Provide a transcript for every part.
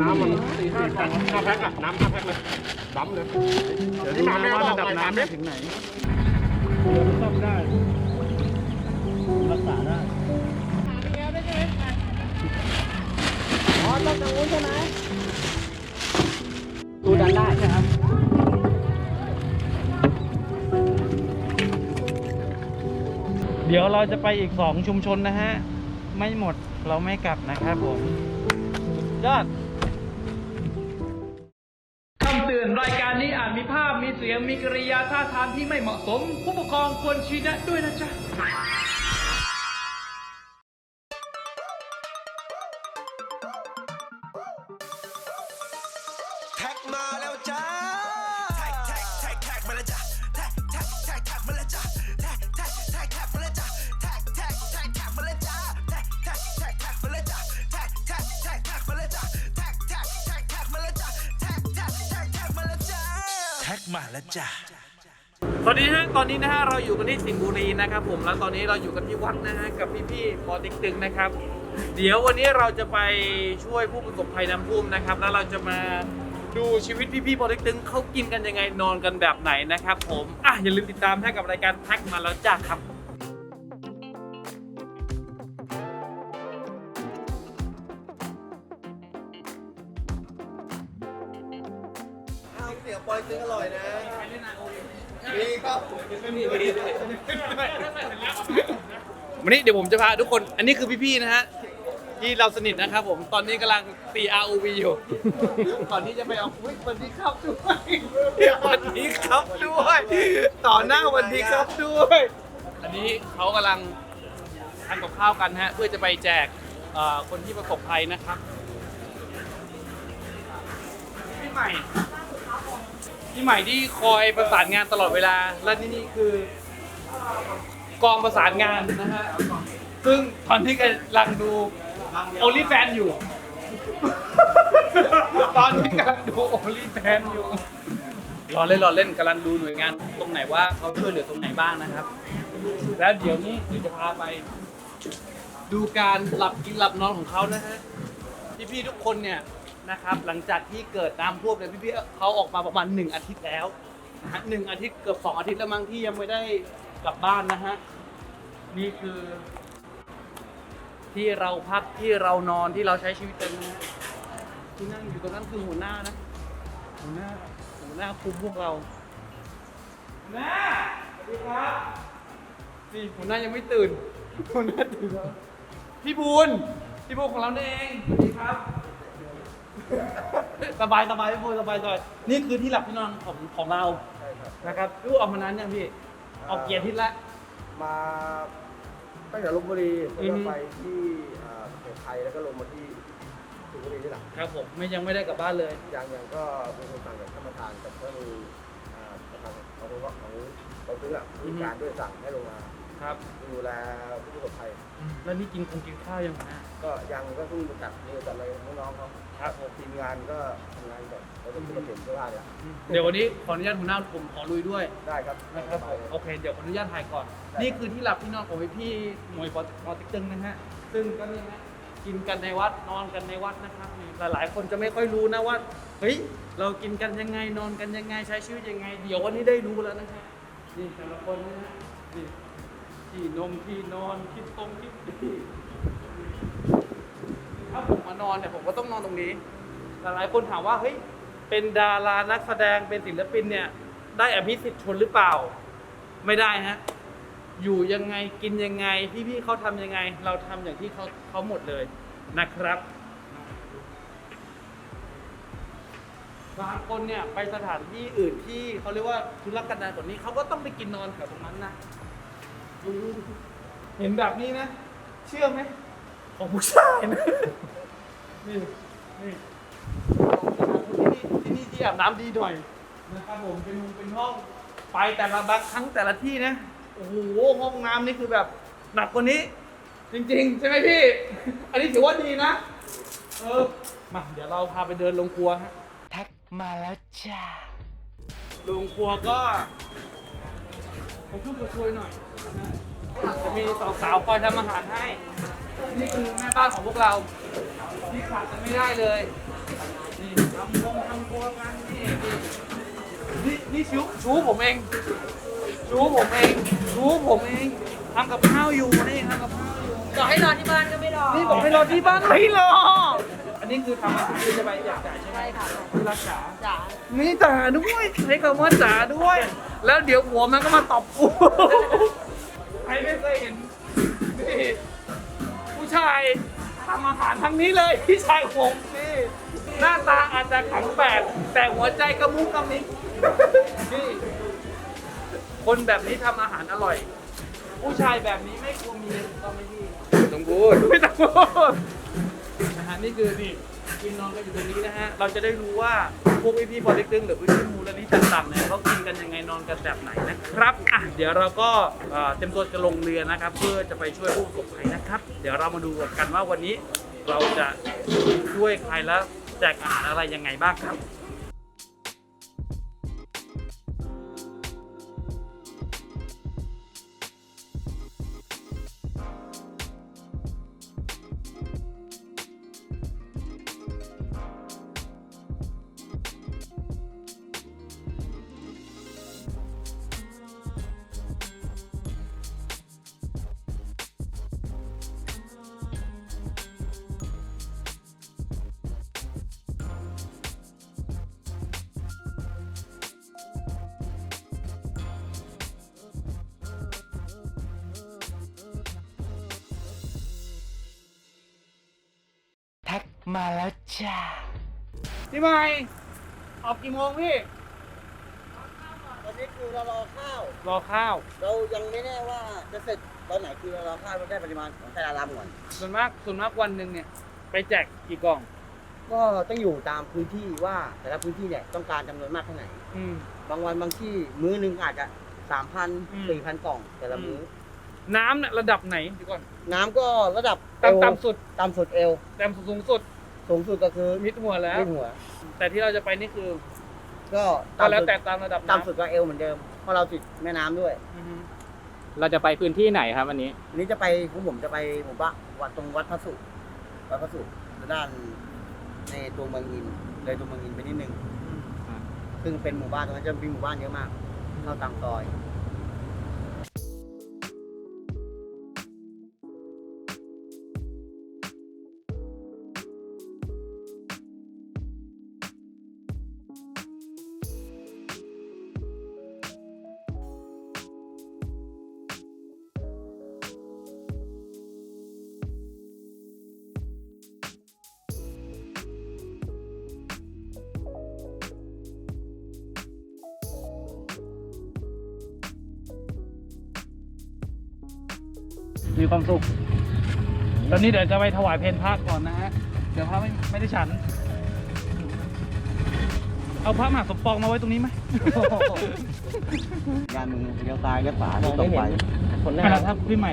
น้ำมันสี่ห้าแพ็คห้าแพ็คอะน้ำห้าแพ็คเลยดำเลยเดี๋ยวดูนะว่าระดับน้ำเนี่ยถึงไหนซ่อมได้รักษาได้อ๋อต้องทางนู้นใช่ไหมดูดันได้ใช่ครับเดี๋ยวเราจะไปอีกสองชุมชนนะฮะ ไม่หมดเราไม่กลับนะครับผมยอด เสียงมีกริยาท่าทางที่ไม่เหมาะสม ผู้ปกครองควรชี้แนะด้วยนะจ๊ะ แท็กมาแล้วจ้ะสวัสดีฮะตอนนี้นะฮะเราอยู่กันที่สิงห์บุรีนะครับผมแล้วตอนนี้เราอยู่กันที่วัดนะฮะกับพี่ๆพอติ๊กตึงนะครับ เดี๋ยววันนี้เราจะไปช่วยผู้ประสบภัยน้ำท่วมนะครับ แล้วเราจะมาดูชีวิตพี่ๆพอติ๊กตึงเขากินกันยังไงนอนกันแบบไหนนะครับผมอะอย่าลืมติดตามให้กับรายการแท็กมาแล้วจ้าครับ เสียปอยซื้ออร่อยนะมีครับวันนี้เดี๋ยวผมจะพาทุกคน อันนี้คือพี่ๆนะฮะที่เราสนิทนะครับผม ตอนนี้กำลังตี ROV อยู่ ก่อนที่จะไปเอาอุ้ยสวันนี้ครับด้วยสวันนี้ครับด้วย ต่อหน้าสวันนี้ครับด้วย อันนี้เขากำลังทำกับข้าวกันฮะ เพื่อจะไปแจกเอ่อคนที่ประสบภัยนะครับพี่ใหม่ พี่ใหม่ที่คอยประสานงานตลอดเวลา และนี่นี่คือกองประสานงานนะฮะ ซึ่งตอนที่กำลังดูโอลิแฟนอยู่ ตอนที่กำลังดูโอลิแฟนอยู่รอเล่นรอเล่นกำลังดูหน่วยงานตรงไหนว่าเขาช่วยเหลือตรงไหนบ้างนะครับ แล้วเดี๋ยวนี้เดี๋ยวจะพาไป ดูการหลับกินหลับนอนของเขานะฮะพี่ๆทุกคนเนี่ย นะครับ หลังจากที่เกิดน้ำท่วมเนี่ยพี่ๆเขาออกมาประมาณหนึ่งอาทิตย์แล้วนะฮะหนึ่งอาทิตย์เกือบสองอาทิตย์แล้วมั้งที่ยังไม่ได้กลับบ้านนะฮะนี่คือ ที่เราพักที่เรานอนที่เราใช้ชีวิตกันนะฮะที่นั่งอยู่ตรงนั้นคือหัวหน้านะหัวหน้าหัวหน้าคุมพวกเราหัวหน้าสวัสดีครับนี่หัวหน้ายังไม่ตื่นหัวหน้าตื่นแล้วพี่บูนพี่บูนของเราเองสวัสดีครับ สบายสบายพี่บูนสบายสบายนี่คือที่หลับที่นอนของของเรานะครับพี่บูนออกมานานยังพี่ออกเกียร์ทิศละ มาตั้งแต่ลบบุรีแล้วอืก็มไปที่อ่าประเทศไทยแล้วก็ลงมาที่สิงห์บุรีนี่แหละครับผมไม่ยังไม่ได้กลับบ้านเลย อย่างอย่างก็เป็นคนสั่งกับท่านประธานกับท่านอ่าประธานของของของของซื้ออะผู้การด้วยสั่งให้ลงมาครับดูแลผู้ประสบภัยแล้วนี่กินคงกินข้าวยังฮะ ก็ยังก็เพิ่งมาจัดนี่จัดอะไรน้องๆเขาครับผม ทีมงานก็ทำงานก่อนแล้วก็ขึ้นมาเปลี่ยนเสื้อผ้าเนี่ยเดี๋ยววันนี้ขออนุญาตหัวหน้าผมขอลุยด้วยได้ครับนะครับผมโอเค เดี๋ยวขออนุญาตถ่ายก่อน นี่คือที่หลับที่นอนของพี่หน่วยปอปอติ๊กตึงนะฮะ ซึ่งก็นี่นะกินกันในวัดนอนกันในวัดนะครับนี่หลายๆ คนจะไม่ค่อยรู้นะว่าเฮ้ยเรากินกันยังไงนอนกันยังไงใช้ชีวิตยังไง เดี๋ยววันนี้ได้รู้แล้วนะฮะนี่แต่ละคนนะฮะนี่ที่นมที่นอนคิดตรงคิดดี ถ้าผมมานอนเนี่ยผมก็ต้องนอนตรงนี้ หลายๆคนถามว่าเฮ้ยเป็นดารานักแสดงเป็นศิลปินเนี่ย ได้อภิสิทธิ์ชนหรือเปล่า ไม่ได้ฮะอยู่ยังไงกินยังไงพี่ๆเขาทำยังไง เราทำอย่างที่เขาเขาหมดเลยนะครับบางคนเนี่ยไปสถานที่อื่นที่เขาเรียกว่าธุรกันดารกว่านี้เขาก็ต้องไปกินนอนแถวตรงนั้นนะเห็นแบบนี้นะ เชื่อไหม ของผู้ชายนะนี่นี่ที่นี่ที่นี่ที่อาบน้ำดีหน่อยนะครับผมเป็นเป็นห้องไปแต่ละบางครั้งแต่ละที่นะโอ้โหห้องน้ำนี่คือแบบหนักกว่านี้ จริง ๆ ใช่ไหมพี่ อันนี้ถือว่าดีนะ เออมาเดี๋ยวเราพาไปเดินลงครัวฮะแท็กมาแล้วจ้าลงครัวก็ผมช่วยกช่วยหน่อยนะจะมีสาวๆคอยทำอาหารให้ นี่คือแม่บ้านของพวกเราที่ขาดกันไม่ได้เลยทำวงทำตัวกันนี่นี่นี่ชูชูผมเอง ชูผมเอง ชูผมเองทำกับข้าวอยู่นี่ทำกับข้าวอยู่ บอกให้นอนที่บ้านก็ไม่รอนี่บอกให้รอที่บ้านไม่รอ อันนี้คือทำมาถึงคือจะไปอยากจ่ายใช่ไหมใช่ค่ะคือรักษาจ๋านี่จ๋าด้วยใช้คำว่าจ๋าด้วย แล้วเดี๋ยวหัวมันก็มาตอบกู ใครไม่เคยเห็นนี่ผู้ ชายทำอาหารทั้งนี้เลยพี่ชายผมนี่หน้าตาอาจจะแข็งแปดแต่หัวใจกระมุกกระมิกนี่คนแบบนี้ทำอาหารอร่อย ผู้ชายแบบนี้ไม่ควรมีถูกต้องไหมพี่ต้องพูดไม่ต้องพูดนะฮะนี่คือนี่กินนอนกันอยู่ตรงนี้นะฮะเราจะได้รู้ว่า พวกพี่ๆพอเล็กตึงหรือพี่ๆมูลนิธิต่างๆเนี่ยเขากินกันยังไงนอนกันแบบไหนนะครับอะเดี๋ยวเราก็เอ่อเต็มตัวจะลงเรือนะครับ เพื่อจะไปช่วยผู้ประสบภัยนะครับ เดี๋ยวเรามาดูกันว่าวันนี้เราจะช่วยใครแล้วแจกอาหารอะไรยังไงบ้างครับ มาแล้วจ้าพี่ใหม่ออกกี่โมงพี่ตอนนี้คือเรารอข้าว รอข้าว เรายังไม่แน่ว่าจะเสร็จตอนไหนคือเรารอข้าวเราได้ปริมาณของแต่ละลำก่อน ส่วนมากส่วนมากวันหนึ่งเนี่ย ไปแจกกี่กล่อง ก็ต้องอยู่ตามพื้นที่ว่าแต่ละพื้นที่เนี่ยต้องการจำนวนมากเท่าไหร่อืม บางวันบางที่มื้อหนึงอาจจะสามพันอืม สี่พันกล่อง แต่ละมื้ออน้ำเนี่ยระดับไหนเดียวก่อนน้ำก็ระดับต่ำเอวต่ำสุดต่ำสุดเอวต่ำสุดสูงสุด สูงสุดก็คือมิดหัวแล้วไม่หัว แต่ที่เราจะไปนี่คือก็ก็แล้วต่ำสุดแต่ตามระดับน้ำต่ำสุดก็เอวเหมือนเดิมเพราะเราติดแม่น้ำด้วยอือฮึเราจะไปพื้นที่ไหนครับวันนี้ อันนี้จะไปของผมจะไปหมู่บ้านวัดตรงวัดพระสุวัดพระสุด้านในตัวเมืองอินเลยตัวเมืองอินไปนิดนึง ซึ่งเป็นหมู่บ้านตรงนั้นจะมีหมู่บ้านเยอะมากเข้าตามซอย มีความสุข ตอนนี้เดี๋ยวจะไปถวายเพลพระก่อนนะฮะ เดี๋ยวพระไม่ไม่ได้ฉัน เอาพระมหาสมปองมาไว้ตรงนี้ไหมยานมือเลี้ยวซ้ายเลี้ยวขวาเลี้ยวตรงไปคนแรกถ้าพี่ใหม่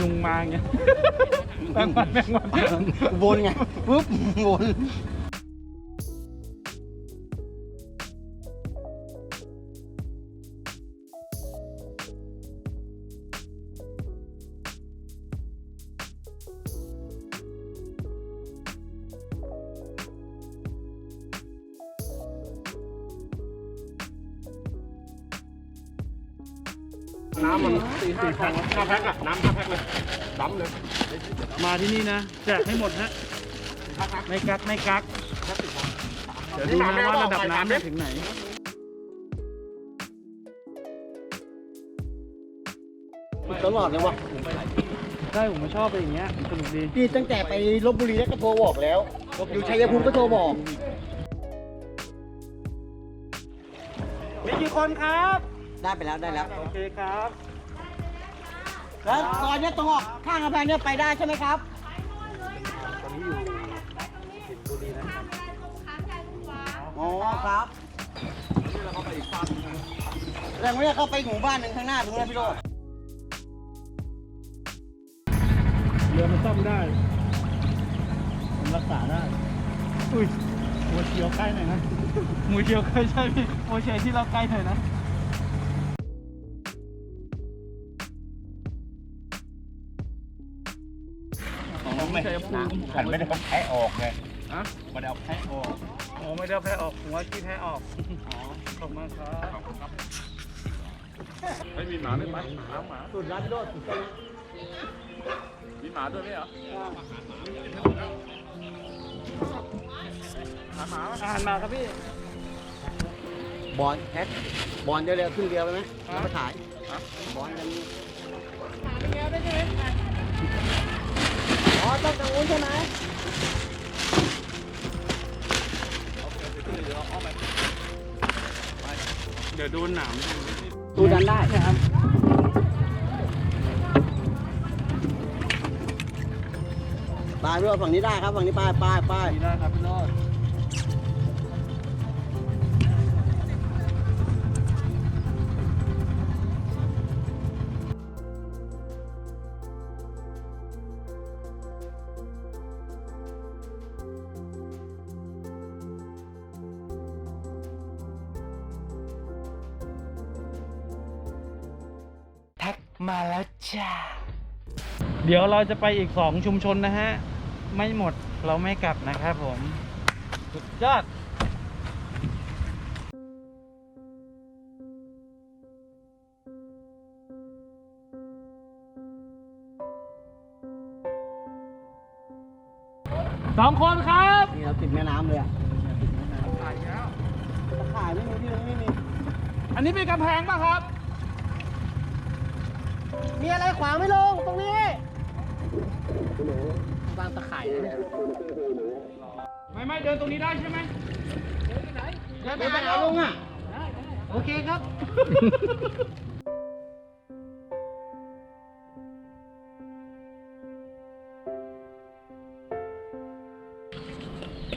ยุงมาอย่างเงี้ยแป้งวันแป้งวันวนไงปุ๊บวน น้ำมันสี่สี่แพ็คห้าแพ็คอะน้ำห้าแพ็คเลยดำเลยมาที่นี่นะแจกให้หมดฮะไม่กักไม่กักเดี๋ยวดูนะว่าระดับน้ำเนี่ยถึงไหนตลอดเลยวะใช่ผมไม่ชอบเป็นอย่างเงี้ยสนุกดีพี่ตั้งแต่ไปลบบุรีแล้วก็โทรบอกแล้ว อยู่ชัยภูมิก็โทรบอกมีกี่คนครับ ได้ไปแล้วได้แล้วโอเคครับแล้วซอยเนี้ยตรงออกข้างกำแพงเนี้ยไปได้ใช่ไหมครับตอนนี้อยู่สิงห์บุรีนะครับอ๋อครับแรงว่าเนี่ยเข้าไปหมู่บ้านหนึ่งข้างหน้าตรงนั้นพี่โรดเรือมันซ่อมได้ผมรักษาได้ อุ้ยหัวเชียวใกล้หน่อยนะหัวเชียวใกล้ใช่พี่หัวเชียวที่เราใกล้หน่อยนะ ของไม่ฉันไม่ได้เอาแพะออกไงฮะไมันเอาแพะออกอ๋อไม่ได้เอาแพ้ออกหัวขี้แพ้ออกอ๋อขอบคุณมากครับไม่มีหมาด้วยไหมหมาหมาสุดรัดโดดสุดกันมีหมาด้วยไหมเหรอหาหมาอาหารมาครับพี่บอลแท็กบอลเดียวเดียวขึ้นเดียวไปไหมแล้วมาถ่ายบอลกันอ๋ อต้องตรงนู้นใช่ไหมเดี๋ยวโดนหนามตูดันได้ครับปลายพี่โรดฝั่งนี้ได้ครับฝั่งนี้ปลายปลายปลายได้ครับพี่รอด มาแล้วจ้าเดี๋ยวเราจะไปอีกสองชุมชนนะฮะ ไม่หมดเราไม่กลับนะครับผม สุดยอดสองคนครับ นี่เราติดแม่น้ำเลยอะถ่ายแล้วถ่ายไม่มีที่ไม่มี อันนี้เป็นกำแพงป่ะครับ มีอะไรขวางไม่ลงตรงนี้วางตะข่ายนะเนี่ยไม่ไม่เดินตรงนี้ได้ใช่ไหมไม่ไปเอาลงอะ โอเคครับ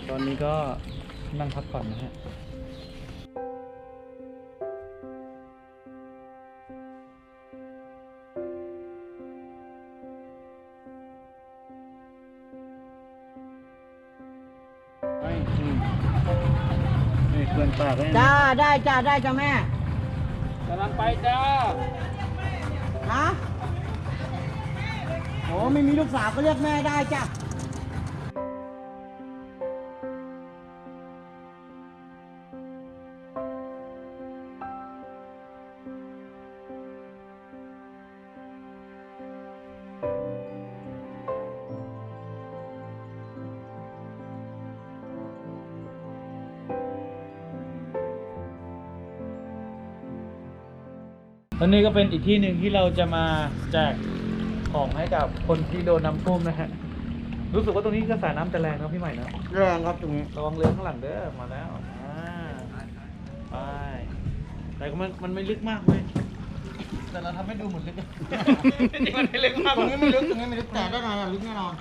ตอนนี้ก็นั่งพักผ่อนนะฮะ เพื่อนปากเลยนะจ้าได้จ้าได้จ้าแม่กำลังไปจ้าฮะโอ้ไม่มีลูกสาวก็เรียกแม่ได้จ้ะ แล้วนี่ก็เป็นอีกที่หนึ่งที่เราจะมาแจกของให้กับคนที่โดนน้ำท่วมนะฮะ รู้สึกว่าตรงนี้กระแสน้ำจะแรงนะพี่ใหม่นะแรงครับตรงนี้ระวังเรือข้างหลังเด้อมาแล้วอ่าไปแต่ก็มันมันไม่ลึกมากเว้ยแต่เราทำให้ดูเหมือนลึกจริงๆมันไม่ลึกมากตรงนี้ไม่ลึกตรงนี้ไม่ลึกแต่ด้านในอะลึกแน่นอน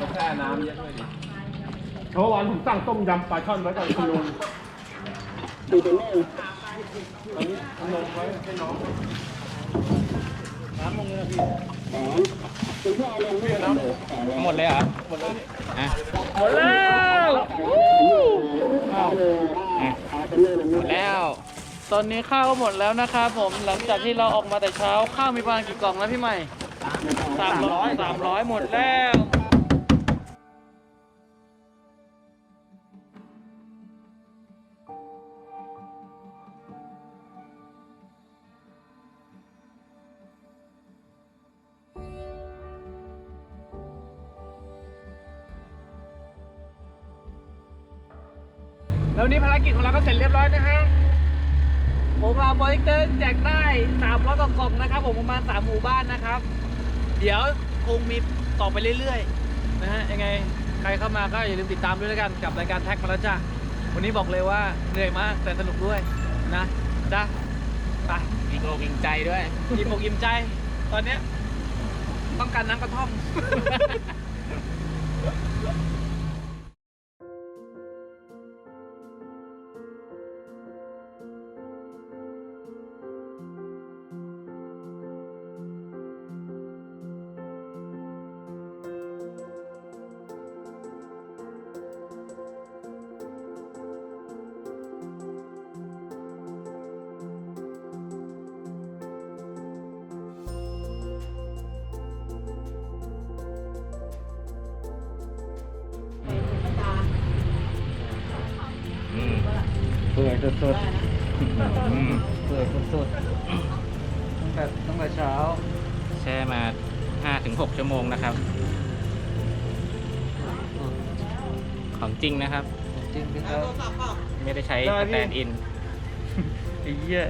ต้องแช่น้ำเยอะด้วยดิเพราะวันผมสั่งต้มยำปลาช่อนไว้ก่อนคุณลุงดูตัวนี้ตอนนี้ทำลงไว้ให้น้องน้ำลงเลยพี่หมดเลยเหรอหมดแล้วอะหมดแล้วอ้าวหมดแล้วตอนนี้ข้าวก็หมดแล้วนะครับผมหลังจากที่เราออกมาแต่เช้าข้าวมีประมาณกี่กล่องแล้วพี่ใหม่สามร้อยสามร้อยหมดแล้ว แล้ววันนี้ภารกิจของเราก็เสร็จเรียบร้อยนะฮะผมเอาโปรเจคเตอร์แจกได้300กว่ากล่องนะครับ ผมประมาณ3หมู่บ้านนะครับ เดี๋ยวคงมีต่อไปเรื่อยๆนะฮะยังไงใครเข้ามาก็อย่าลืมติดตามด้วยแล้วกันกับรายการแท็กมาแล้วจ้าวันนี้บอกเลยว่าเหนื่อยมากแต่สนุกด้วยนะจ้าไปอิ่มอกอิ่มใจด้วยอิ่มอกอิ่มใจ ตอนเนี้ยต้องการน้ำกระท่อม เปื่อยสุดอืมๆเปื่อยสุดๆตั้งแต่ตั้งแต่เช้าแช่มาห้าถึงหกชั่วโมงนะครับ ของจริงนะครับ จริงสิครับ ไม่ได้ใช้ได้สพี่ แตนด์อิน ไอ้เหี้ย